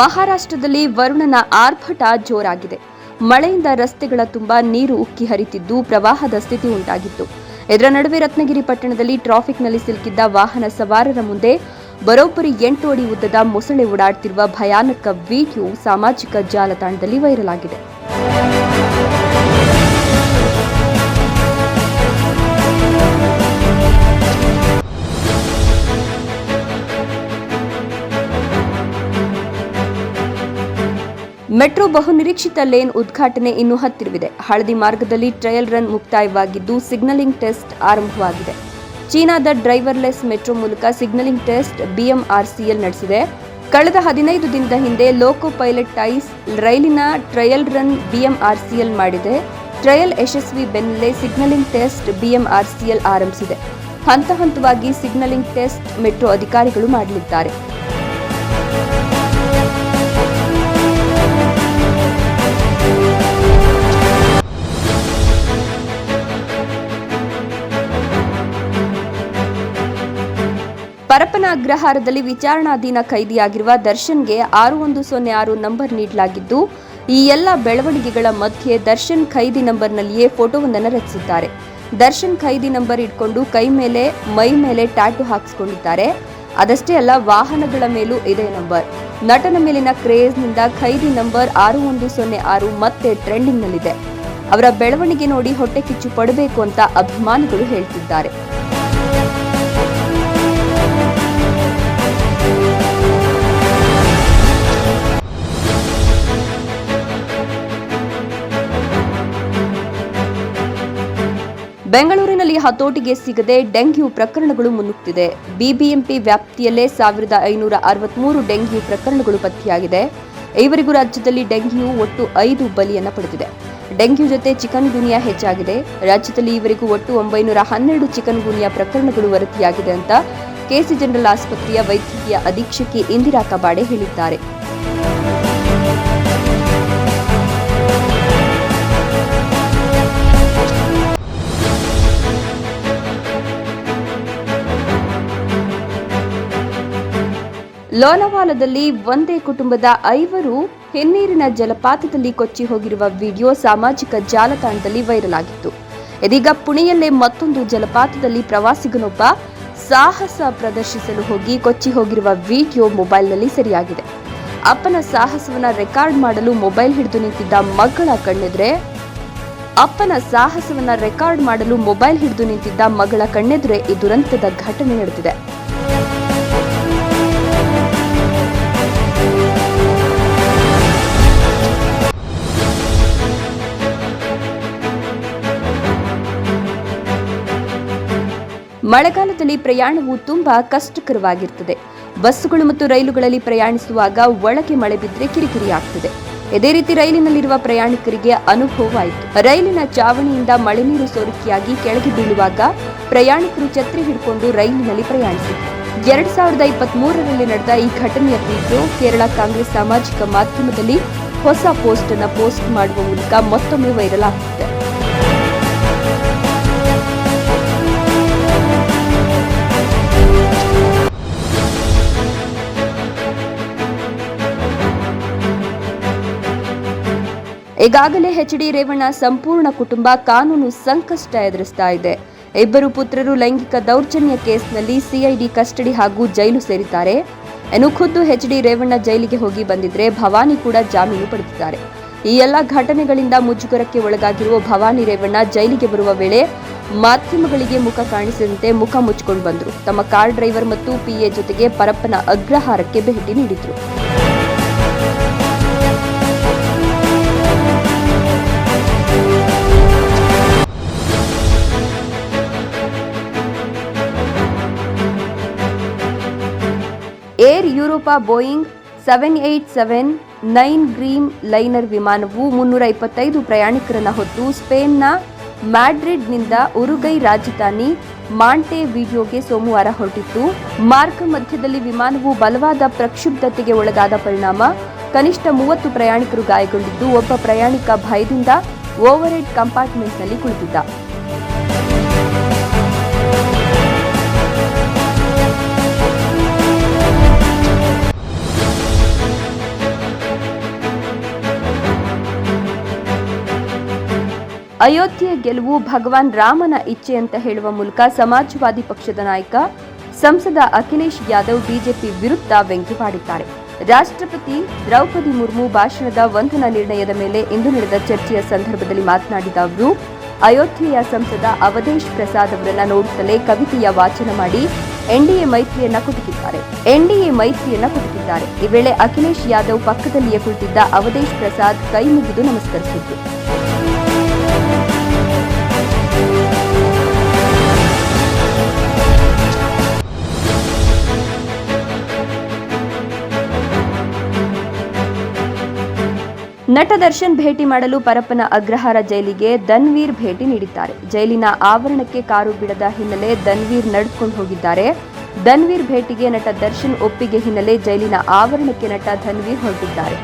ಮಹಾರಾಷ್ಟ್ರದಲ್ಲಿ ವರುಣನ ಆರ್ಭಟ ಜೋರಾಗಿದೆ. ಮಳೆಯಿಂದ ರಸ್ತೆಗಳ ತುಂಬಾ ನೀರು ಉಕ್ಕಿ ಹರಿತಿದ್ದು ಪ್ರವಾಹದ ಸ್ಥಿತಿ ಉಂಟಾಗಿತ್ತು. ಇದರ ನಡುವೆ ರತ್ನಗಿರಿ ಪಟ್ಟಣದಲ್ಲಿ ಟ್ರಾಫಿಕ್ನಲ್ಲಿ ಸಿಲುಕಿದ್ದ ವಾಹನ ಸವಾರರ ಮುಂದೆ ಬರೋಬ್ಬರಿ ಎಂಟು ಅಡಿ ಉದ್ದದ ಮೊಸಳೆ ಓಡಾಡ್ತಿರುವ ಭಯಾನಕ ವಿಡಿಯೋ ಸಾಮಾಜಿಕ ಜಾಲತಾಣದಲ್ಲಿ ವೈರಲ್ ಆಗಿದೆ. ಮೆಟ್ರೋ ಬಹುನಿರೀಕ್ಷಿತ ಲೇನ್ ಉದ್ಘಾಟನೆ ಇನ್ನು ಹತ್ತಿರವಿದೆ. ಹಳದಿ ಮಾರ್ಗದಲ್ಲಿ ಟ್ರಯಲ್ ರನ್ ಮುಕ್ತಾಯವಾಗಿದ್ದು ಸಿಗ್ನಲಿಂಗ್ ಟೆಸ್ಟ್ ಆರಂಭವಾಗಿದೆ. ಚೀನಾದ ಡ್ರೈವರ್ಲೆಸ್ ಮೆಟ್ರೋ ಮೂಲಕ ಸಿಗ್ನಲಿಂಗ್ ಟೆಸ್ಟ್ ಬಿಎಂಆರ್ಸಿಎಲ್ ನಡೆಸಿದೆ. ಕಳೆದ ಹದಿನೈದು ದಿನದ ಹಿಂದೆ ಲೋಕೋ ಪೈಲಟ್ ಟೈಸ್ ರೈಲಿನ ಟ್ರಯಲ್ ರನ್ ಬಿಎಂಆರ್ಸಿಎಲ್ ಮಾಡಿದೆ. ಟ್ರಯಲ್ ಯಶಸ್ವಿ ಬೆನ್ನಲ್ಲೇ ಸಿಗ್ನಲಿಂಗ್ ಟೆಸ್ಟ್ ಬಿಎಂಆರ್ಸಿಎಲ್ ಆರಂಭಿಸಿದೆ. ಹಂತ ಹಂತವಾಗಿ ಸಿಗ್ನಲಿಂಗ್ ಟೆಸ್ಟ್ ಮೆಟ್ರೋ ಅಧಿಕಾರಿಗಳು ಮಾಡಲಿದ್ದಾರೆ. ಅಗ್ರಹಾರದಲ್ಲಿ ವಿಚಾರಣಾಧೀನ ಖೈದಿಯಾಗಿರುವ ದರ್ಶನ್ಗೆ ಆರು ಒಂದು ಸೊನ್ನೆ ಆರು ನಂಬರ್ ನೀಡಲಾಗಿದ್ದು, ಈ ಎಲ್ಲ ಬೆಳವಣಿಗೆಗಳ ಮಧ್ಯೆ ದರ್ಶನ್ ಖೈದಿ ನಂಬರ್ನಲ್ಲಿಯೇ ಫೋಟೋವೊಂದನ್ನು ರಚಿಸಿದ್ದಾರೆ. ದರ್ಶನ್ ಖೈದಿ ನಂಬರ್ ಇಟ್ಕೊಂಡು ಕೈ ಮೇಲೆ, ಮೈ ಮೇಲೆ ಟ್ಯಾಟು ಹಾಕಿಸ್ಕೊಂಡಿದ್ದಾರೆ. ಅದಷ್ಟೇ ಅಲ್ಲ, ವಾಹನಗಳ ಮೇಲೂ ಇದೇ ನಂಬರ್. ನಟನ ಮೇಲಿನ ಕ್ರೇಜ್ನಿಂದ ಖೈದಿ ನಂಬರ್ ಆರು ಒಂದು ಸೊನ್ನೆ ಆರು ಮತ್ತೆ ಟ್ರೆಂಡಿಂಗ್ನಲ್ಲಿದೆ. ಅವರ ಬೆಳವಣಿಗೆ ನೋಡಿ ಹೊಟ್ಟೆ ಕಿಚ್ಚು ಪಡಬೇಕು ಅಂತ ಅಭಿಮಾನಿಗಳು ಹೇಳ್ತಿದ್ದಾರೆ. ಬೆಂಗಳೂರಿನಲ್ಲಿ ಹತೋಟಿಗೆ ಸಿಗದೆ ಡೆಂಗ್ಯೂ ಪ್ರಕರಣಗಳು ಮುನ್ನುಗ್ತಿದೆ. ಬಿಬಿಎಂಪಿ ವ್ಯಾಪ್ತಿಯಲ್ಲೇ ಸಾವಿರದ ಐನೂರ ಅರವತ್ಮೂರು ಡೆಂಗ್ಯೂ ಪ್ರಕರಣಗಳು ಪತ್ತೆಯಾಗಿದೆ. ಈವರೆಗೂ ರಾಜ್ಯದಲ್ಲಿ ಡೆಂಗ್ಯೂ ಒಟ್ಟು ಐದು ಬಲಿಯನ್ನು ಪಡೆದಿದೆ. ಡೆಂಗ್ಯೂ ಜೊತೆ ಚಿಕನ್ ಗುನಿಯಾ ಹೆಚ್ಚಾಗಿದೆ. ರಾಜ್ಯದಲ್ಲಿ ಈವರೆಗೂ ಒಟ್ಟು ಒಂಬೈನೂರ ಹನ್ನೆರಡು ಚಿಕನ್ ಗುನಿಯಾ ಪ್ರಕರಣಗಳು ವರದಿಯಾಗಿದೆ ಅಂತ ಕೆಸಿ ಜನರಲ್ ಆಸ್ಪತ್ರೆಯ ವೈದ್ಯಕೀಯ ಅಧೀಕ್ಷಕಿ ಇಂದಿರಾ ಕಬಾಡೆ ಹೇಳಿದ್ದಾರೆ. ಲೋನಾವಾಲದಲ್ಲಿ ಒಂದೇ ಕುಟುಂಬದ ಐವರು ಹಿನ್ನೀರಿನ ಜಲಪಾತದಲ್ಲಿ ಕೊಚ್ಚಿ ಹೋಗಿರುವ ವಿಡಿಯೋ ಸಾಮಾಜಿಕ ಜಾಲತಾಣದಲ್ಲಿ ವೈರಲ್ ಆಗಿತ್ತು. ಇದೀಗ ಪುಣೆಯಲ್ಲೇ ಮತ್ತೊಂದು ಜಲಪಾತದಲ್ಲಿ ಪ್ರವಾಸಿಗನೊಬ್ಬ ಸಾಹಸ ಪ್ರದರ್ಶಿಸಲು ಹೋಗಿ ಕೊಚ್ಚಿ ಹೋಗಿರುವ ವಿಡಿಯೋ ಮೊಬೈಲ್ನಲ್ಲಿ ಸರಿಯಾಗಿದೆ. ಅಪ್ಪನ ಸಾಹಸವನ್ನ ರೆಕಾರ್ಡ್ ಮಾಡಲು ಮೊಬೈಲ್ ಹಿಡಿದು ನಿಂತಿದ್ದ ಮಗಳ ಕಣ್ಣೆದ್ರೆ ಅಪ್ಪನ ಸಾಹಸವನ್ನ ರೆಕಾರ್ಡ್ ಮಾಡಲು ಮೊಬೈಲ್ ಹಿಡಿದು ನಿಂತಿದ್ದ ಮಗಳ ಕಣ್ಣೆದುರೆ ಈ ದುರಂತದ ಘಟನೆ ನಡೆದಿದೆ. ಮಳೆಗಾಲದಲ್ಲಿ ಪ್ರಯಾಣವು ತುಂಬಾ ಕಷ್ಟಕರವಾಗಿರ್ತದೆ ಬಸ್ಸುಗಳು ಮತ್ತು ರೈಲುಗಳಲ್ಲಿ ಪ್ರಯಾಣಿಸುವಾಗ ಒಳಗೆ ಮಳೆ ಬಿದ್ದರೆ ಕಿರಿಕಿರಿ ಆಗ್ತದೆ ಇದೇ ರೀತಿ ರೈಲಿನಲ್ಲಿರುವ ಪ್ರಯಾಣಿಕರಿಗೆ ಅನುಭವವಾಯಿತು. ರೈಲಿನ ಚಾವಣಿಯಿಂದ ಮಳೆ ನೀರು ಸೋರಿಕೆಯಾಗಿ ಕೆಳಗೆ ಬೀಳುವಾಗ ಪ್ರಯಾಣಿಕರು ಛತ್ರಿ ಹಿಡ್ಕೊಂಡು ರೈಲಿನಲ್ಲಿ ಪ್ರಯಾಣಿಸಿದರು. ಎರಡ್ ಸಾವಿರದ ಇಪ್ಪತ್ತ್ ಮೂರರಲ್ಲಿ ನಡೆದ ಈ ಘಟನೆಯ ಕುರಿತು ಕೇರಳ ಕಾಂಗ್ರೆಸ್ ಸಾಮಾಜಿಕ ಮಾಧ್ಯಮದಲ್ಲಿ ಹೊಸ ಪೋಸ್ಟ್ ಅನ್ನು ಪೋಸ್ಟ್ ಮಾಡುವ ಮೂಲಕ ಮತ್ತೊಮ್ಮೆ ವೈರಲ್ ಆಗ್ತಿದೆ ಈಗಾಗಲೇ ಎಚ್ ಡಿ ರೇವಣ್ಣ ಸಂಪೂರ್ಣ ಕುಟುಂಬ ಕಾನೂನು ಸಂಕಷ್ಟ ಎದುರಿಸ್ತಾ ಇದೆ. ಇಬ್ಬರು ಪುತ್ರರು ಲೈಂಗಿಕ ದೌರ್ಜನ್ಯ ಕೇಸ್ನಲ್ಲಿ ಸಿಐಡಿ ಕಸ್ಟಡಿ ಹಾಗೂ ಜೈಲು ಸೇರಿದ್ದಾರೆ. ಇನ್ನು ಖುದ್ದು ಎಚ್ ಡಿ ರೇವಣ್ಣ ಜೈಲಿಗೆ ಹೋಗಿ ಬಂದಿದ್ರೆ ಭವಾನಿ ಕೂಡ ಜಾಮೀನು ಪಡೆದಿದ್ದಾರೆ. ಈ ಎಲ್ಲ ಘಟನೆಗಳಿಂದ ಮುಜುಗರಕ್ಕೆ ಒಳಗಾಗಿರುವ ಭವಾನಿ ರೇವಣ್ಣ ಜೈಲಿಗೆ ಬರುವ ವೇಳೆ ಮಾಧ್ಯಮಗಳಿಗೆ ಮುಖ ಕಾಣಿಸದಂತೆ ಮುಖ ಮುಚ್ಚಿಕೊಂಡು ಬಂದರು. ತಮ್ಮ ಕಾರ್ ಡ್ರೈವರ್ ಮತ್ತು ಪಿಎ ಜೊತೆಗೆ ಪರಪ್ಪನ ಅಗ್ರಹಾರಕ್ಕೆ ಭೇಟಿ ನೀಡಿದ್ರು. Europa Boeing seven eight seven nine green liner ವಿಮಾನವು ಮುನ್ನೂರ ಇಪ್ಪತ್ತೈದು ಪ್ರಯಾಣಿಕರನ್ನು ಹೊತ್ತು ಸ್ಪೇನ್ನ ಮ್ಯಾಡ್ರಿಡ್ನಿಂದ ಉರುಗೈ ರಾಜಧಾನಿ ಮಾಂಟೆ ವಿಡಿಯೋಗೆ ಸೋಮವಾರ ಹೊರಟಿತ್ತು. ಮಾರ್ಗ ಮಧ್ಯದಲ್ಲಿ ವಿಮಾನವು ಬಲವಾದ ಪ್ರಕ್ಷುಬ್ಧತೆಗೆ ಒಳಗಾದ ಪರಿಣಾಮ, ಕನಿಷ್ಠ ಮೂವತ್ತು ಪ್ರಯಾಣಿಕರು ಗಾಯಗೊಂಡಿದ್ದು, ಒಬ್ಬ ಪ್ರಯಾಣಿಕ ಭಯದಿಂದ ಓವರ್ ಹೆಡ್ ಕಂಪಾರ್ಟ್ಮೆಂಟ್ನಲ್ಲಿ ಕುಳಿತಿದ್ದ. ಅಯೋಧ್ಯೆ ಗೆಲುವು ಭಗವಾನ್ ರಾಮನ ಇಚ್ಛೆ ಅಂತ ಹೇಳುವ ಮೂಲಕ ಸಮಾಜವಾದಿ ಪಕ್ಷದ ನಾಯಕ, ಸಂಸದ ಅಖಿಲೇಶ್ ಯಾದವ್ ಬಿಜೆಪಿ ವಿರುದ್ಧ ವ್ಯಂಗ್ಯವಾಡಿದ್ದಾರೆ ರಾಷ್ಟ್ರಪತಿ ದ್ರೌಪದಿ ಮುರ್ಮು ಭಾಷಣದ ವಂದನಾ ನಿರ್ಣಯದ ಮೇಲೆ ಇಂದು ನಡೆದ ಚರ್ಚೆಯ ಸಂದರ್ಭದಲ್ಲಿ ಮಾತನಾಡಿದ ಅವರು, ಅಯೋಧ್ಯೆಯ ಸಂಸದ ಅವಧೇಶ್ ಪ್ರಸಾದ್ ಅವರನ್ನ ನೋಡುತ್ತಲೇ ಕವಿತೆಯ ವಾಚನ ಮಾಡಿ ಎನ್ಡಿಎ ಮೈತ್ರಿಯನ್ನ ಕುಟುಕಿದ್ದಾರೆ. ಎನ್ಡಿಎ ಮೈತ್ರಿಯನ್ನ ಕುಟುಕಿದ್ದಾರೆ. ಈ ವೇಳೆ ಅಖಿಲೇಶ್ ಯಾದವ್ ಪಕ್ಕದಲ್ಲಿಯೇ ಕುಳಿತಿದ್ದ ಅವಧೇಶ್ ಪ್ರಸಾದ್ ಕೈ ಮುಗಿದು ನಮಸ್ಕರಿಸಿದ್ರು. ನಟ ದರ್ಶನ್ ಭೇಟಿ ಮಾಡಲು ಪರಪ್ಪನ ಅಗ್ರಹಾರ ಜೈಲಿಗೆ ದನ್ವೀರ್ ಭೇಟಿ ನೀಡಿದ್ದಾರೆ. ಜೈಲಿನ ಆವರಣಕ್ಕೆ ಕಾರು ಬಿಡದ ಹಿನ್ನೆಲೆ ದನ್ವೀರ್ ನಡೆದುಕೊಂಡು ಹೋಗಿದ್ದಾರೆ. ದನ್ವೀರ್ ಭೇಟಿಗೆ ನಟ ದರ್ಶನ್ ಒಪ್ಪಿಗೆ ಹಿನ್ನೆಲೆ ಜೈಲಿನ ಆವರಣಕ್ಕೆ ನಟ ಧನ್ವೀರ್ ಹೊರಟಿದ್ದಾರೆ.